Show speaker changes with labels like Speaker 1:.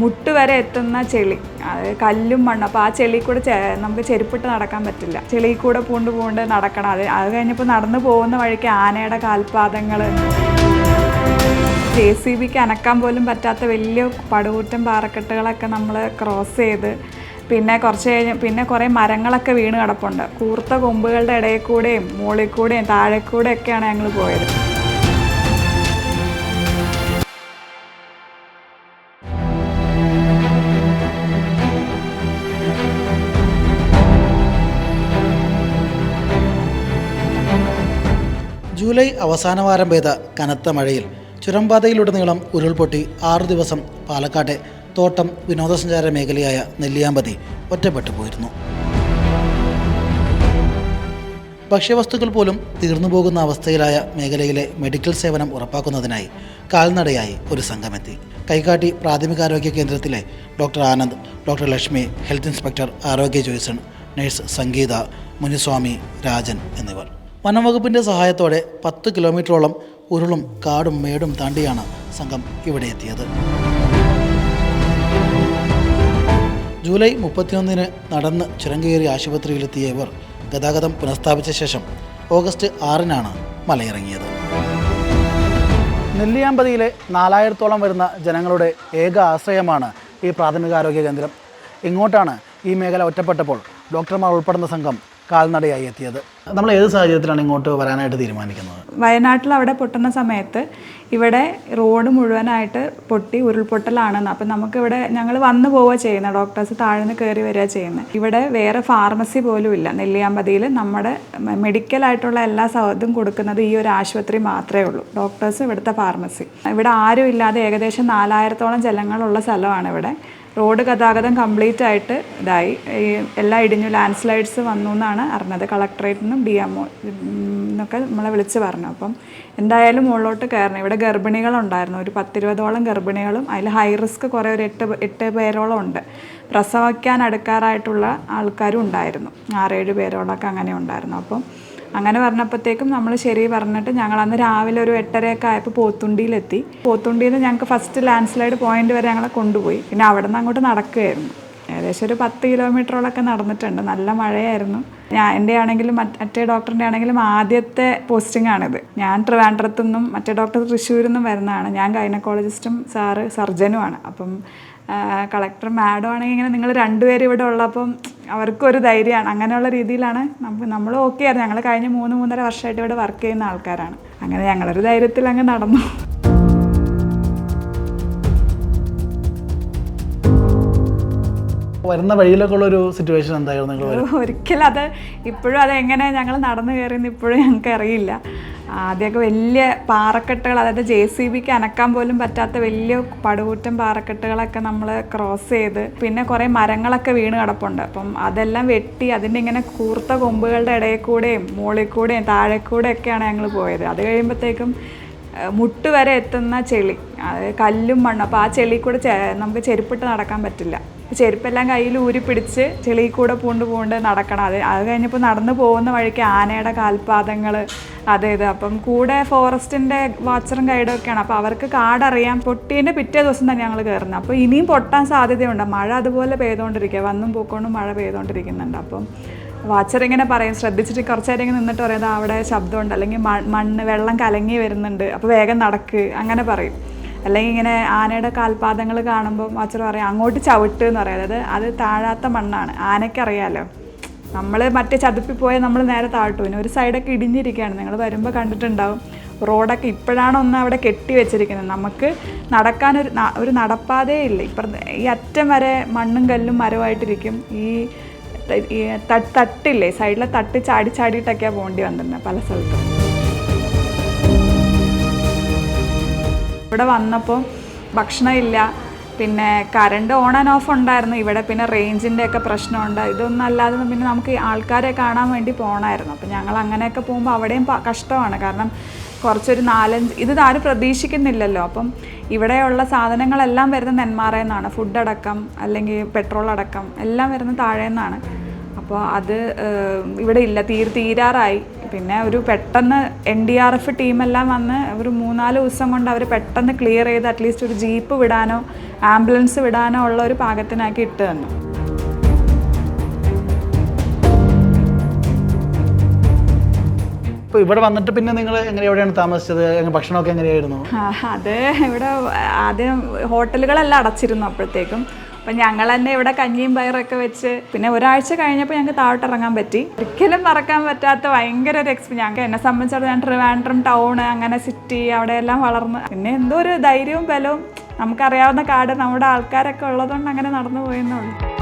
Speaker 1: മുട്ട് വരെ എത്തുന്ന ചെളി അത് കല്ലും മണ്ണും. അപ്പോൾ ആ ചെളി കൂടെ നമുക്ക് ചെരുപ്പിട്ട് നടക്കാൻ പറ്റില്ല. ചെളി കൂടെ പൂണ്ട് പൂണ്ട് നടക്കണം. അത് അത് കഴിഞ്ഞപ്പോൾ നടന്നു പോകുന്ന വഴിക്ക് ആനയുടെ കാൽപാദങ്ങൾ ജെ സി ബിക്ക് അനക്കാൻ പോലും പറ്റാത്ത വലിയ പടുകൂറ്റൻ പാറക്കെട്ടുകളൊക്കെ നമ്മൾ ക്രോസ് ചെയ്ത് പിന്നെ കുറച്ച് കഴിഞ്ഞ് പിന്നെ കുറേ മരങ്ങളൊക്കെ വീണ് കിടപ്പുണ്ട്. കൂർത്ത കൊമ്പുകളുടെ ഇടയിൽ കൂടെയും മുകളിൽ കൂടെയും താഴെ കൂടെയൊക്കെയാണ് ഞങ്ങൾ പോയത്.
Speaker 2: ജൂലൈ അവസാന വാരം പെയ്ത കനത്ത മഴയിൽ ചുരംപാതയിലുടനീളം ഉരുൾപൊട്ടി ആറു ദിവസം പാലക്കാട്ടെ തോട്ടം വിനോദസഞ്ചാര മേഖലയായ നെല്ലിയാമ്പതി ഒറ്റപ്പെട്ടു പോയിരുന്നു. ഭക്ഷ്യവസ്തുക്കൾ പോലും തീർന്നു പോകുന്ന അവസ്ഥയിലായ മേഖലയിലെ മെഡിക്കൽ സേവനം ഉറപ്പാക്കുന്നതിനായി കാൽനടയായി ഒരു സംഘമെത്തി. കൈകാട്ടി പ്രാഥമികാരോഗ്യ കേന്ദ്രത്തിലെ doctor Anand doctor Lakshmi health inspector ആരോഗ്യ ജോയ്സൺ നഴ്സ് സംഗീത മുനിസ്വാമി രാജൻ എന്നിവർ. വനംവകുപ്പിന്റെ സഹായത്തോടെ പത്ത് കിലോമീറ്ററോളം ഉരുളും കാടും മേടും താണ്ടിയാണ് സംഘം ഇവിടെ എത്തിയത്. ജൂലൈ മുപ്പത്തിയൊന്നിന് നടന്ന് ചുരം കയറി ആശുപത്രിയിലെത്തിയ ഇവർ ഗതാഗതം പുനഃസ്ഥാപിച്ച ശേഷം ഓഗസ്റ്റ് ആറിനാണ് മലയിറങ്ങിയത്. നെല്ലിയാമ്പതിയിലെ നാലായിരത്തോളം വരുന്ന ജനങ്ങളുടെ ഏക ആശ്രയമാണ് ഈ പ്രാഥമികാരോഗ്യ കേന്ദ്രം. ഇങ്ങോട്ടാണ് ഈ മേഖല ഒറ്റപ്പെട്ടപ്പോൾ ഡോക്ടർമാർ ഉൾപ്പെടുന്ന സംഘം കാൽനടയായി എത്തിയത്. നമ്മൾ ഏത് സാഹചര്യത്തിലാണ് ഇങ്ങോട്ട് വരാനായിട്ട് തീരുമാനിക്കുന്നത്?
Speaker 1: വയനാട്ടിൽ അവിടെ പൊട്ടുന്ന സമയത്ത് ഇവിടെ റോഡ് മുഴുവനായിട്ട് പൊട്ടി ഉരുൾപൊട്ടലാണെന്ന് അപ്പം നമുക്കിവിടെ ഞങ്ങൾ വന്നു പോവുക ചെയ്യുന്നത്. ഡോക്ടേഴ്സ് താഴ്ന്ന് കയറി വരിക ചെയ്യുന്നത്. ഇവിടെ വേറെ ഫാർമസി പോലും ഇല്ല. നെല്ലിയാമ്പതിയിൽ നമ്മുടെ മെഡിക്കലായിട്ടുള്ള എല്ലാ സൗഹൃദം കൊടുക്കുന്നത് ഈ ഒരു ആശുപത്രി മാത്രമേ ഉള്ളൂ. ഡോക്ടേഴ്സ് ഇവിടുത്തെ ഫാർമസി. ഇവിടെ ആരും ഇല്ലാതെ ഏകദേശം നാലായിരത്തോളം ജനങ്ങളുള്ള സ്ഥലമാണ് ഇവിടെ. റോഡ് ഗതാഗതം കംപ്ലീറ്റ് ആയിട്ട് ഇതായി. എല്ലാം ഇടിഞ്ഞു ലാൻഡ് സ്ലൈഡ്സ് വന്നു എന്നാണ് അറിഞ്ഞത്. കളക്ടറേറ്റിൽ നിന്നും ഡി എം ഒ എന്നൊക്കെ നമ്മളെ വിളിച്ച് പറഞ്ഞു. അപ്പം എന്തായാലും മുകളിലോട്ട് കയറണം. ഇവിടെ ഗർഭിണികളുണ്ടായിരുന്നു ഒരു പത്തിരുപതോളം ഗർഭിണികളും അതിൽ ഹൈ റിസ്ക് കുറേ ഒരു എട്ട് എട്ട് പേരോളം ഉണ്ട്. പ്രസവിക്കാൻ അടുക്കാറായിട്ടുള്ള ആൾക്കാരും ഉണ്ടായിരുന്നു. ആറേഴ് പേരോളമൊക്കെ അങ്ങനെ ഉണ്ടായിരുന്നു. അപ്പം അങ്ങനെ പറഞ്ഞപ്പോഴത്തേക്കും നമ്മൾ ശരി പറഞ്ഞിട്ട് ഞങ്ങൾ അന്ന് രാവിലെ ഒരു എട്ടരയൊക്കെ ആയപ്പോൾ പോത്തുണ്ടിയിലെത്തി. പോത്തുണ്ടിയിൽ ഞങ്ങൾക്ക് ഫസ്റ്റ് ലാൻഡ് സ്ലൈഡ് പോയിന്റ് വരെ ഞങ്ങളെ കൊണ്ടുപോയി. പിന്നെ അവിടെ നിന്ന് അങ്ങോട്ട് നടക്കുകയായിരുന്നു. ഏകദേശം ഒരു പത്ത് കിലോമീറ്ററോളൊക്കെ നടന്നിട്ടുണ്ട്. നല്ല മഴയായിരുന്നു. ഞാൻ എന്റെ ആണെങ്കിലും മറ്റേ ഡോക്ടറിന്റെ ആണെങ്കിലും ആദ്യത്തെ പോസ്റ്റിംഗ് ആണിത്. ഞാൻ ട്രിവാൻഡ്രത്തു നിന്നും മറ്റേ ഡോക്ടർ തൃശ്ശൂരിൽ നിന്നും വരുന്നതാണ്. ഞാൻ ഗൈനക്കോളജിസ്റ്റും സാറ് സർജനുമാണ്. അപ്പം കളക്ടർ മാഡം ആണെങ്കിൽ ഇങ്ങനെ നിങ്ങൾ രണ്ടുപേരും ഇവിടെ ഉള്ളപ്പം അവർക്കും ഒരു ധൈര്യമാണ്. അങ്ങനെയുള്ള രീതിയിലാണ് നമുക്ക് നമ്മൾ ഓക്കെ ആയിരുന്നു. ഞങ്ങൾ കഴിഞ്ഞ മൂന്ന് മൂന്നര വർഷമായിട്ട് ഇവിടെ വർക്ക് ചെയ്യുന്ന ആൾക്കാരാണ്. അങ്ങനെ ഞങ്ങളൊരു ധൈര്യത്തിൽ അങ്ങ് നടന്നു.
Speaker 2: വരുന്ന വഴിയിലൊക്കെ ഉള്ള ഒരു സിറ്റുവേഷൻ എന്തായിരുന്നു നിങ്ങൾ
Speaker 1: ഒരിക്കലും അത് ഇപ്പോഴും അത് എങ്ങനെ ഞങ്ങൾ നടന്നു കയറിയെന്ന് ഇപ്പോഴും ഞങ്ങൾക്ക് അറിയില്ല ആദ്യമൊക്കെ വലിയ പാറക്കെട്ടുകൾ അതായത് ജെ സി ബിക്ക് അനക്കാൻ പോലും പറ്റാത്ത വലിയ പടുകൂറ്റം പാറക്കെട്ടുകളൊക്കെ നമ്മൾ ക്രോസ് ചെയ്ത് പിന്നെ കുറേ മരങ്ങളൊക്കെ വീണ് കിടപ്പുണ്ട്. അപ്പം അതെല്ലാം വെട്ടി അതിന്റെ ഇങ്ങനെ കൂർത്ത കൊമ്പുകളുടെ ഇടയിൽ കൂടെയും മുകളിൽ കൂടെയും താഴെ കൂടെയൊക്കെയാണ് ഞങ്ങൾ പോയത്. അത് കഴിയുമ്പോഴത്തേക്കും മുട്ട് വരെ എത്തുന്ന ചെളി അത് കല്ലും മണ്ണും. അപ്പോൾ ആ ചെളി കൂടെ നമുക്ക് ചെരുപ്പിട്ട് നടക്കാൻ പറ്റില്ല. ചെരുപ്പെല്ലാം കയ്യിൽ ഊരി പിടിച്ച് ചെളി കൂടെ പൂണ്ട് പൂണ്ട് നടക്കണം. അത് അത് കഴിഞ്ഞപ്പോൾ നടന്നു പോകുന്ന വഴിക്ക് ആനയുടെ കാൽപാദങ്ങൾ അതെ ഇത്. അപ്പം കൂടെ ഫോറസ്റ്റിന്റെ വാച്ചറും ഗൈഡും ഒക്കെയാണ്. അപ്പോൾ അവർക്ക് കാടറിയാം പൊട്ടീന്റെ പിറ്റേ ദിവസം തന്നെ ഞങ്ങൾ കയറുന്നത്. അപ്പോൾ ഇനിയും പൊട്ടാൻ സാധ്യതയുണ്ട്. മഴ അതുപോലെ പെയ്തുകൊണ്ടിരിക്കുക വന്നും പൂക്കൊണ്ടും മഴ പെയ്തുകൊണ്ടിരിക്കുന്നുണ്ട് അപ്പം വാച്ചർ ഇങ്ങനെ പറയും ശ്രദ്ധിച്ചിട്ട് കുറച്ച് നേരം ഇങ്ങനെ നിന്നിട്ട് പറയാം "ദാ അവിടെ ശബ്ദമുണ്ട്. അല്ലെങ്കിൽ മണ്ണ് വെള്ളം കലങ്ങി വരുന്നുണ്ട്. അപ്പോൾ വേഗം നടക്ക്. അങ്ങനെ പറയും. അല്ലെങ്കിൽ ഇങ്ങനെ ആനയുടെ കാൽപാദങ്ങൾ കാണുമ്പോൾ അച്ഛൻ പറയും അങ്ങോട്ട് ചവിട്ട് എന്ന് പറയും. അതായത് അത് താഴാത്ത മണ്ണാണ്. ആനയ്ക്കറിയാലോ. നമ്മൾ മറ്റേ ചതുപ്പി പോയാൽ നമ്മൾ നേരെ താഴ്ത്തു. പിന്നെ ഒരു സൈഡൊക്കെ ഇടിഞ്ഞിരിക്കുകയാണ്. നിങ്ങൾ വരുമ്പോൾ കണ്ടിട്ടുണ്ടാവും. റോഡൊക്കെ ഇപ്പോഴാണ് ഒന്ന് അവിടെ കെട്ടി വെച്ചിരിക്കുന്നത്. നമുക്ക് നടക്കാനൊരു ഒരു നടപ്പാതേ ഇല്ല. ഇപ്പം ഈ അറ്റം വരെ മണ്ണും കല്ലും മരമായിട്ടിരിക്കും. ഈ തട്ടില്ലേ? സൈഡിലെ തട്ട് ചാടി ചാടിയിട്ടൊക്കെയാണ് പോകേണ്ടി വന്നിരുന്നത് പല സ്ഥലത്തും. ഇവിടെ വന്നപ്പോൾ ഭക്ഷണമില്ല. പിന്നെ കറണ്ട് ഓൺ ആൻഡ് ഓഫ് ഉണ്ടായിരുന്നു. ഇവിടെ പിന്നെ റേഞ്ചിന്റെ ഒക്കെ പ്രശ്നമുണ്ട്. ഇതൊന്നും അല്ലാതെ പിന്നെ നമുക്ക് ആൾക്കാരെ കാണാൻ വേണ്ടി പോകണമായിരുന്നു അപ്പോൾ ഞങ്ങൾ അങ്ങനെയൊക്കെ പോകുമ്പോൾ അവിടെയും കഷ്ടമാണ്. കാരണം കുറച്ചൊരു നാലഞ്ച് ഇത് ആരും പ്രതീക്ഷിക്കുന്നില്ലല്ലോ. അപ്പം ഇവിടെയുള്ള സാധനങ്ങളെല്ലാം വരുന്നത് നെന്മാറ എന്നാണ് ഫുഡ് അടക്കം അല്ലെങ്കിൽ പെട്രോൾ അടക്കം എല്ലാം വരുന്നത് താഴെ നിന്നാണ്. അപ്പോൾ അത് ഇവിടെ ഇല്ല. തീർ തീരാറായി. പിന്നെ ഒരു പെട്ടെന്ന് എൻ ഡി ആർ എഫ് ടീമെല്ലാം വന്ന് ഒരു മൂന്നാൽ ദിവസം കൊണ്ട് അവർ പെട്ടെന്ന് ക്ലിയർ ചെയ്ത് അറ്റ്ലീസ്റ്റ് ഒരു ജീപ്പ് വിടാനോ ആംബുലൻസ് വിടാനോ ഉള്ള ഒരു പാകത്തിനാക്കി ഇട്ട് തന്നു.
Speaker 2: ഇപ്പോൾ ഇവിടെ വന്നിട്ട് പിന്നെ നിങ്ങൾ എങ്ങനെ എവിടെയാണ് താമസിച്ചത്? ഭക്ഷണമൊക്കെ എങ്ങനെയായിരുന്നു?
Speaker 1: അത് ഇവിടെ ആദ്യം ഹോട്ടലുകളെല്ലാം അടച്ചിരുന്നു അപ്പോഴത്തേക്കും. അപ്പം ഞങ്ങൾ തന്നെ ഇവിടെ കഞ്ഞിയും പയറൊക്കെ വെച്ച് പിന്നെ ഒരാഴ്ച കഴിഞ്ഞപ്പോൾ ഞങ്ങൾക്ക് താഴോട്ട് ഇറങ്ങാൻ പറ്റി. ഒരിക്കലും മറക്കാൻ പറ്റാത്ത ഭയങ്കര ഒരു എക്സ്പീരിയൻസ് ഞങ്ങൾക്ക് എന്നെ സംബന്ധിച്ചിടത്തോളം ഞാൻ ട്രിവാൻഡ്രം ടൗണ് അങ്ങനെ സിറ്റി അവിടെയെല്ലാം വളർന്ന് പിന്നെ എന്തോ ഒരു ധൈര്യവും ബലവും നമുക്കറിയാവുന്ന കാട് നമ്മുടെ ആൾക്കാരൊക്കെ ഉള്ളതുകൊണ്ട് അങ്ങനെ നടന്നു പോയെന്നുള്ളൂ